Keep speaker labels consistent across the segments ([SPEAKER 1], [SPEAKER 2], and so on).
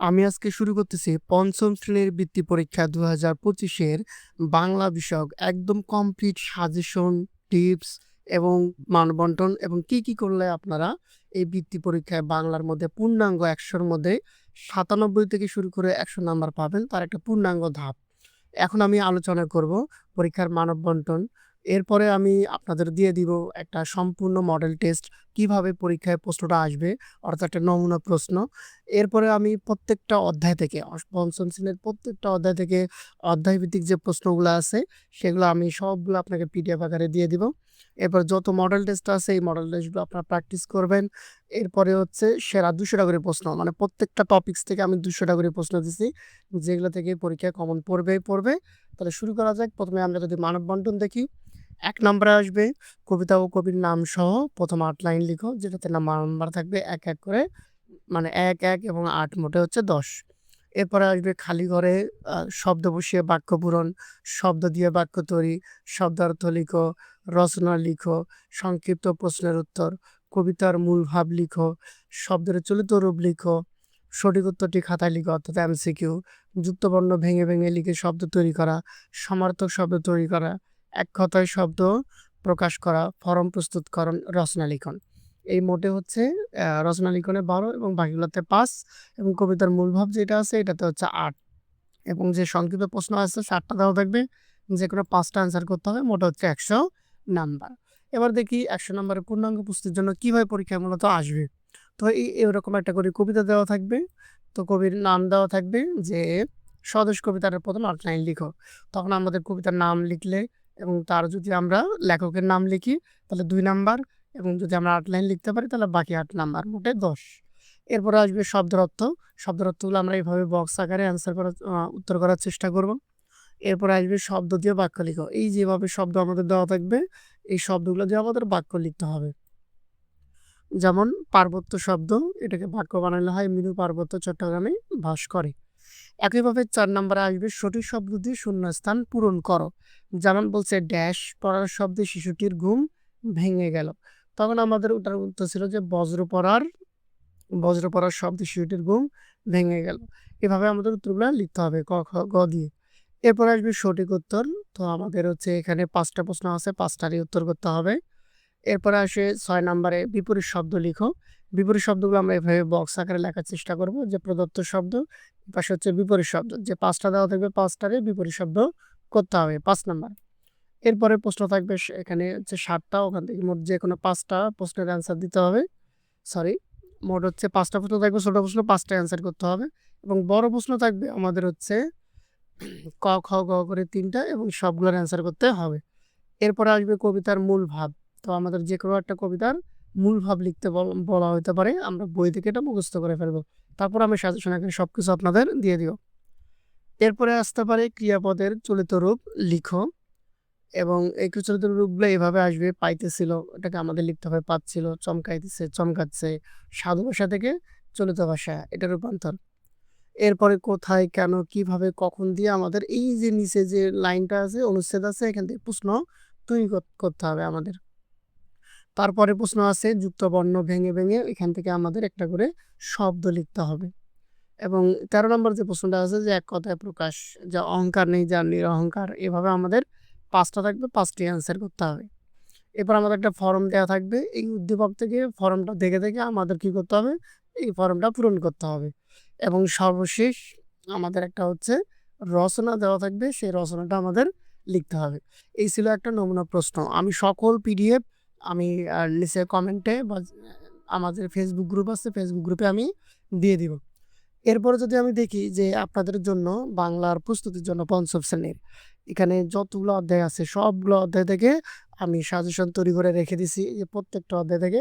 [SPEAKER 1] আমি আজকে শুরু করতেছি পঞ্চম শ্রেণির বৃত্তি পরীক্ষা দু হাজার পঁচিশের বাংলা বিষয়ক একদম কমপ্লিট সাজেশন টিপস এবং মানবন্টন এবং কি কি করলে আপনারা এই বৃত্তি পরীক্ষায় বাংলার মধ্যে পূর্ণাঙ্গ একশোর মধ্যে সাতানব্বই থেকে শুরু করে একশো নাম্বার পাবেন তার একটা পূর্ণাঙ্গ ধাপ। এখন আমি আলোচনা করব পরীক্ষার মানব বন্টন এরপরে আমি আপনাদের দিয়ে দিব একটা সম্পূর্ণ মডেল টেস্ট কীভাবে পরীক্ষায় প্রশ্নটা আসবে? অর্থাৎ একটা নমুনা প্রশ্ন। এরপরে আমি প্রত্যেকটা অধ্যায় থেকে, পঞ্চম শ্রেণির প্রত্যেকটা অধ্যায় থেকে অধ্যায়ভিত্তিক যে প্রশ্নগুলো আছে, সেগুলো আমি সবগুলো আপনাকে পিডিএফ আকারে দিয়ে দিব। এরপর যত মডেল টেস্ট আছে, এই মডেল টেস্টগুলো আপনারা প্র্যাকটিস করবেন। এরপরে হচ্ছে সেরা দুশোটা করে প্রশ্ন মানে প্রত্যেকটা টপিক্স থেকে আমি দুশোটা করে প্রশ্ন দিছি, যেগুলো থেকে পরীক্ষায় কমন পড়বেই পড়বে। তাহলে শুরু করা যাক। প্রথমে আমরা যদি মানব বন্টন দেখি এক নম্বরে আসবে। কবিতা ও কবির নাম সহ প্রথম আট লাইন লিখো, যেটাতে নাম্বার নাম্বার থাকবে এক এক করে মানে এক এক এবং আট মোটে হচ্ছে দশ। এরপরে আসবে খালি ঘরে শব্দ বসিয়ে বাক্য পূরণ, শব্দ দিয়ে বাক্য তৈরি, শব্দার্থ লিখো, রচনা লিখো, সংক্ষিপ্ত প্রশ্নের উত্তর, কবিতার মূল ভাব লিখো, শব্দের চলিত রূপ লিখো, সঠিক উত্তরটি খাতায় লিখো, অর্থাৎ এমসিকিউ যুক্তবর্ণ ভেঙে ভেঙে লিখে শব্দ তৈরি করা, সমার্থক শব্দ তৈরি করা এক কথায় শব্দ প্রকাশ করা, ফরম প্রস্তুতকরণ রচনা লিখন এই মোটে হচ্ছে রচনা লিখনে বারো এবং বাকিগুলোতে পাঁচ এবং কবিতার মূলভাব যেটা আছে এটাতে হচ্ছে আট। এবং যে সংক্ষিপ্ত প্রশ্ন আছে সাতটা দেওয়া থাকবে যে কোনো পাঁচটা অ্যান্সার করতে হবে, মোটা হচ্ছে একশো নাম্বার। এবার দেখি একশো নাম্বারের পূর্ণাঙ্গ পুস্তির জন্য কীভাবে পরীক্ষায় মূলত আসবে। তো এই, এরকম একটা করে কবিতা দেওয়া থাকবে। তো কবির নাম দেওয়া থাকবে যে, স্বদেশ কবিতার প্রথম আট লাইন লিখো। তখন আমাদের কবিতার নাম লিখলে এবং তার যদি আমরা লেখকের নাম লিখি, তাহলে দুই নাম্বার এবং যদি আমরা আট লাইন লিখতে পারি, তাহলে বাকি আট নাম্বার, মোটে দশ। এরপরে আসবে শব্দের অর্থ শব্দের অর্থগুলো আমরা এইভাবে বক্স আকারে অ্যান্সার করার উত্তর করার চেষ্টা করব। এরপরে আসবে শব্দ দিয়ে বাক্য লিখো। এই যেভাবে শব্দ আমাদের দেওয়া থাকবে, এই শব্দগুলো দিয়ে আমাদের বাক্য লিখতে হবে। যেমন পার্বত্য শব্দ, এটাকে বাক্য বানালে হয় মিনু পার্বত্য চট্টগ্রামে বাস করে। একইভাবে চার নম্বরে আসবে, সঠিক শব্দ দিয়ে শূন্যস্থান পূরণ করো। যেমন বলছে, ড্যাশ পড়ার শব্দে শিশুটির ঘুম ভেঙে গেল। তখন আমাদের ওটার উত্তর ছিল যে, বজ্র পড়ার বজ্র পড়ার শব্দে শিশুটির ঘুম ভেঙে গেল। এভাবে আমাদের উত্তরগুলো লিখতে হবে ক, খ, গ দিয়ে। এরপর আসবে সঠিক উত্তর। তো আমাদের হচ্ছে এখানে পাঁচটা প্রশ্ন আছে, পাঁচটারই উত্তর করতে হবে। এরপরে আসে ছয় নম্বরে বিপরীত শব্দ লিখো। বিপরীত শব্দগুলো আমরা এভাবে বক্স আকারে লেখার চেষ্টা করব। যে প্রদত্ত শব্দ পাশে হচ্ছে বিপরীত শব্দ। যে পাঁচটা দেওয়া থাকবে পাঁচটারে বিপরীত শব্দ করতে হবে, পাঁচ নাম্বার। এরপরে প্রশ্ন থাকবে এখানে হচ্ছে সাতটা, ওখান থেকে মোট যে কোনো পাঁচটা প্রশ্নের অ্যান্সার দিতে হবে। সরি মোট হচ্ছে পাঁচটা প্রশ্ন থাকবে, ছোটো প্রশ্ন পাঁচটা অ্যান্সার করতে হবে। এবং বড় প্রশ্ন থাকবে আমাদের হচ্ছে ক, খ, গ করে তিনটা এবং সবগুলোর অ্যান্সার করতে হবে। এরপরে আসবে কবিতার মূল ভাব। তো আমাদের যে কোনো একটা কবিতার মূল ভাব লিখতে বল- হতে পারে, আমরা বই থেকে এটা মুখস্থ করে ফেলব। তারপর আমি সাজেশন এখানে সব কিছু আপনাদের দিয়ে দিব এরপরে আসতে পারে ক্রিয়াপদের চলিত রূপ, লিখো। এবং এই চলিত রূপগুলো এভাবে আসবে, পাইতেছিল, এটাকে আমাদের লিখতে হবে, পাচ্ছিল, চমকাইতেছে, চমকাচ্ছে, সাধু ভাষা থেকে চলিত ভাষা, এটা রূপান্তর। এরপরে কোথায়, কেন, কীভাবে, কখন দিয়ে আমাদের এই যে নিচে যে লাইনটা আছে, অনুচ্ছেদ আছে, এখান থেকে প্রশ্ন তৈরি করতে হবে আমাদের। তারপরে প্রশ্ন আছে যুক্ত বর্ণ ভেঙে ভেঙে এখান থেকে আমাদের একটা করে শব্দ লিখতে হবে। এবং তেরো নম্বর যে প্রশ্নটা আছে যে, এক কথায় প্রকাশ, যা অহংকার নেই, যার নিরহংকার, এভাবে আমাদের পাঁচটা থাকবে, পাঁচটি অ্যান্সার করতে হবে। এরপর আমাদের একটা ফর্ম দেওয়া থাকবে, এই উদ্দীপক থেকে ফর্মটা দেখে দেখে আমাদের কি করতে হবে? এই ফর্মটা পূরণ করতে হবে। এবং সর্বশেষ আমাদের একটা হচ্ছে রচনা দেওয়া থাকবে, সেই রচনাটা আমাদের লিখতে হবে। এই ছিল একটা নমুনা প্রশ্ন। আমি সকল পিডিএফ আমি নিচে কমেন্টে বা, আমাদের ফেসবুক গ্রুপ আছে ফেসবুক গ্রুপে আমি দিয়ে দিব। এরপরে যদি আমি দেখি যে আপনাদের জন্য বাংলার প্রস্তুতির জন্য পঞ্চম শ্রেণির, এখানে যতগুলো অধ্যায় আছে, সবগুলো অধ্যায় থেকে আমি সাজেশন তৈরি করে রেখে দিছি যে প্রত্যেকটা অধ্যায় থেকে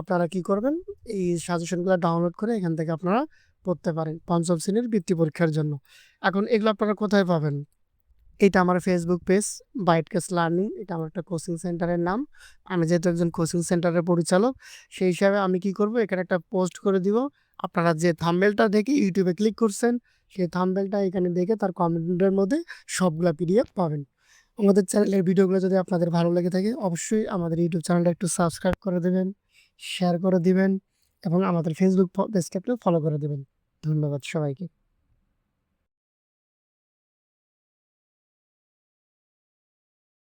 [SPEAKER 1] আপনারা কি করবেন? এই সাজেশনগুলো ডাউনলোড করে এখান থেকে আপনারা পড়তে পারেন পঞ্চম শ্রেণির বৃত্তি পরীক্ষার জন্য। এখন এগুলো আপনারা কোথায় পাবেন? এটা আমার Facebook page byte class learning এটা আমার একটা কোচিং সেন্টারের নাম। আমি যেহেতু একজন কোচিং সেন্টারের পরিচালক, সেই হিসাবে আমি কি করব? এখানে একটা পোস্ট করে দিব। আপনারা যে থাম্বেলটা দেখে ইউটিউবে ক্লিক করছেন, সেই থাম্বেলটা এখানে দেখে তার কমেন্টের মধ্যে সবগুলা পিডিএফ পাবেন। আমাদের চ্যানেলের ভিডিওগুলো যদি আপনাদের ভালো লেগে থাকে, অবশ্যই আমাদের ইউটিউব চ্যানেলটা একটু সাবস্ক্রাইব করে দেবেন শেয়ার করে দিবেন এবং আমাদের ফেসবুক পেজটা একটু ফলো করে দেবেন। ধন্যবাদ সবাইকে।